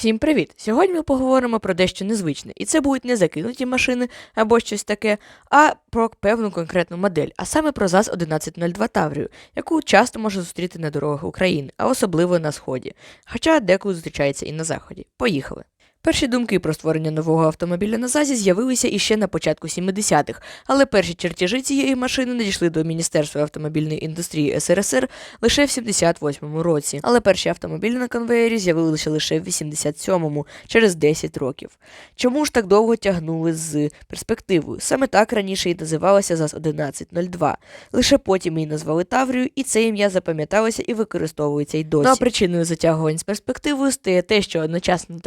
Всім привіт! Сьогодні ми поговоримо про дещо незвичне, і це будуть не закинуті машини або щось таке, а про певну конкретну модель, а саме про ЗАЗ 1102 Таврію, яку часто можна зустріти на дорогах України, а особливо на сході, хоча деколи зустрічається і на заході. Поїхали! Перші думки про створення нового автомобіля на ЗАЗі з'явилися іще на початку 70-х, але перші чертежі цієї машини надійшли до Міністерства автомобільної індустрії СРСР лише в 78-му році. Але перші автомобілі на конвеєрі з'явилися лише в 87-му, через 10 років. Чому ж так довго тягнули з перспективою? Саме так раніше і називалася ЗАЗ 1102. Лише потім її назвали Таврію, і це ім'я запам'яталося і використовується й досі. Ну, а причиною затягувань з перспективою стає те, що одночасно на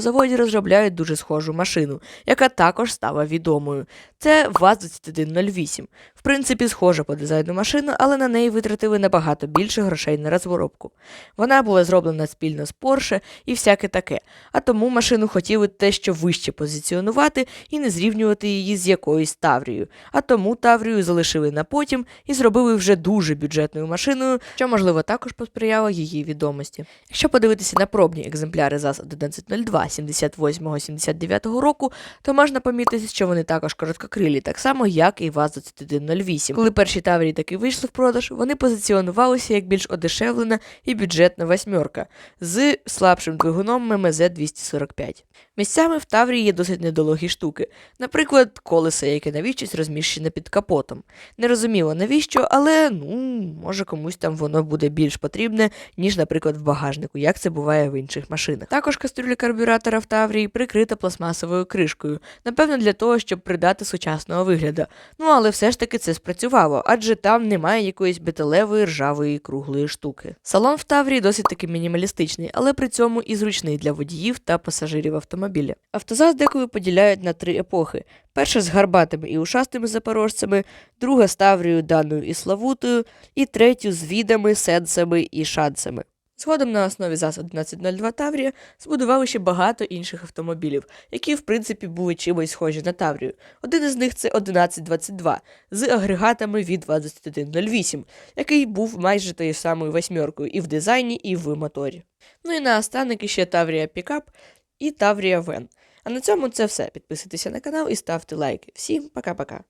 Заводі розробляють дуже схожу машину, яка також стала відомою. Це ВАЗ-2108. В принципі, схожа по дизайну машина, але на неї витратили набагато більше грошей на розробку. Вона була зроблена спільно з Porsche і всяке таке, а тому машину хотіли дещо вище позиціонувати і не зрівнювати її з якоюсь Таврією. А тому Таврію залишили на потім і зробили вже дуже бюджетною машиною, що, можливо, також посприяло її відомості. Якщо подивитися на пробні екземпляри ЗАЗ 1102 78-79 року, то можна помітити, що вони також короткокрилі, так само, як і ВАЗ-2108. Коли перші Таврії таки вийшли в продаж, вони позиціонувалися як більш одешевлена і бюджетна восьмерка з слабшим двигуном ММЗ 245. Місцями в Таврії є досить недолугі штуки, наприклад, колесо, яке навіщось розміщене під капотом. Не розуміло навіщо, але ну, може комусь там воно буде більш потрібне, ніж, наприклад, в багажнику, як це буває в інших машинах. Також кастрюля карбюратора в Таврії прикрита пластмасовою кришкою, напевно, для того, щоб придати сучасного вигляду. Ну але все ж таки це спрацювало, адже там немає якоїсь металевої ржавої круглої штуки. Салон в Таврії досить таки мінімалістичний, але при цьому і зручний для водіїв та пасажирів автомобіля. Автозаз деколи поділяють на три епохи: перша з гарбатими і ушастими запорожцями, друга з Таврією, даною і Славутою, і третю з відами, сенсами і шансами. Згодом на основі ЗАЗ 1102 Таврія збудували ще багато інших автомобілів, які в принципі були чимось схожі на Таврію. Один із них це 1122 з агрегатами від 2108, який був майже тією самою восьмеркою і в дизайні, і в моторі. Ну і наостанок іще Таврія Пікап і Таврія Вен. А на цьому це все. Підписуйтеся на канал і ставте лайки. Всім пока-пока.